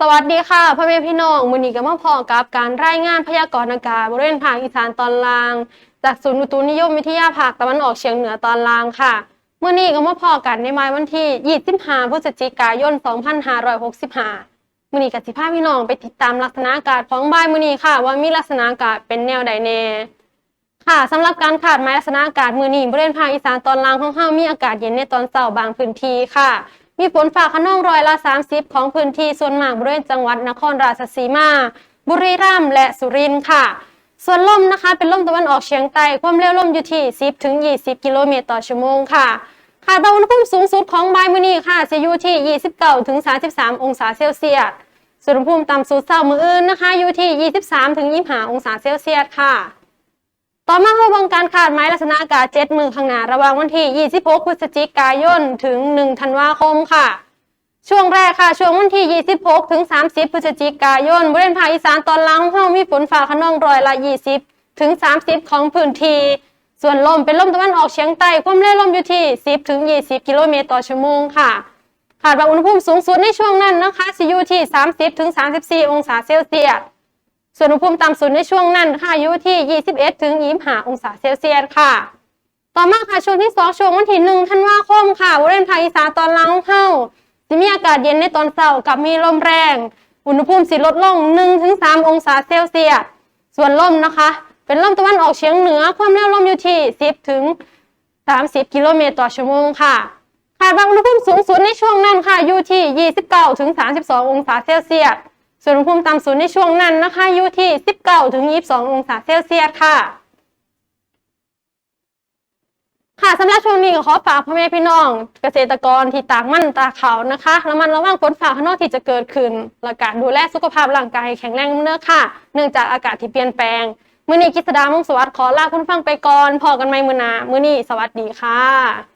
สวัสดีค่ะพ่อแม่พี่น้องมือนี้ก็มาพอกับการรายงานพยากรณ์อากาศบริเวณภาคอีสานตอนล่าง จากศูนย์อุตุนิยมวิทยาภาคตะวันออกเฉียงเหนือตอนล่างค่ะมือนี้ก็มาพอกันในวันที่25พฤศจิกายน 2565มือนี้ก็สิพาพี่น้องไปติดตามลักษณะอากาศของบ่ายมือนี้ค่ะ ว่ามีลักษณะอากาศเป็นแนวใดแน่ค่ะสำหรับการขาดหมายลักษณะอากาศมือนี้บริเวณภาคอีสานตอนล่างของเฮามีอากาศเย็นในตอนเช้าบางพื้นที่ค่ะ มีฝนฟ้าขนองร้อยละ 30 ของพื้นที่ส่วนมากบริเวณจังหวัดนครราชสีมา บุรีรัมย์และสุรินทร์ค่ะ ส่วนลมนะคะเป็นลมตะวันออกเฉียงใต้ความเร็วลมอยู่ที่ 10ถึง20 กิโลเมตรต่อชั่วโมงค่ะคาดว่าอุณหภูมิสูงสุดของบ่ายมื้อนี้ค่ะจะอยู่ที่ 29ถึง33 องศาเซลเซียสส่วนอุณหภูมิต่ำสุดเช้ามื้ออื่นนะคะอยู่ที่ 23ถึง25 องศาเซลเซียสค่ะ ต่อมาเราบังการขาดไม้ลักษณะอากาศเจ็ดมือข้างหน้าระหว่างวันที่ 26 พฤศจิกายน ถึง 1 ธันวาคมค่ะ ช่วงแรกค่ะ ช่วงวันที่ 26 ถึง 30 พฤศจิกายน บริเวณภาคอีสานตอนล่างของเรามีฝนฟ้าขนองร้อยละ 20 ถึง 30 ของพื้นที่ ส่วนลมเป็นลมตะวันออกเฉียงใต้ ความเร็วลมอยู่ที่ 10 ถึง 20 กิโลเมตรต่อชั่วโมงค่ะคาดว่าอุณหภูมิสูงสุดในช่วงนั้นนะคะจะอยู่ที่ 30 ถึง 34 องศาเซลเซียส ส่วนอุณหภูมิต่ำสุดในช่วงนั้นค่ะอยู่ที่ 21 ถึง 25 องศาเซลเซียสค่ะ ต่อมาค่ะช่วงที่ 2 ช่วงวันที่ 1 ธันวาคมค่ะบริเวณภาคอีสานตอนล่างของเฮาจะมีอากาศเย็นในตอนเช้ากับมีลมแรง อุณหภูมิสิลดลง1ถึง3องศาเซลเซียส ส่วนลมนะคะ เป็นลมตะวันออกเฉียงเหนือ ความเร็วลมอยู่ที่ 10 ถึง 30 กิโลเมตรต่อชั่วโมงค่ะคาดว่าอุณหภูมิสูงสุดในช่วงนั้นค่ะอยู่ที่ 29 ถึง 32 องศาเซลเซียส ส่วนอุณหภูมิต่ำสุดในช่วงนั้นนะคะอยู่ที่ 19ถึง22 องศาเซลเซียสค่ะ ค่ะสำหรับช่วงนี้ก็ขอฝากพ่อแม่พี่น้อง เกษตรกรที่ตากมั่นตาเขานะคะระมัดระวังฝนฟ้าข้างนอกที่จะเกิดขึ้นและการดูแลสุขภาพร่างกายแข็งแรงเนื้อค่ะ เนื่องจากอากาศที่เปลี่ยนแปลงมื้อนี้กิษดามงสวัสดิ์ขอลาคุณฟังไปก่อนพอกันใหม่มื้อหน้ามื้อนี้สวัสดีค่ะ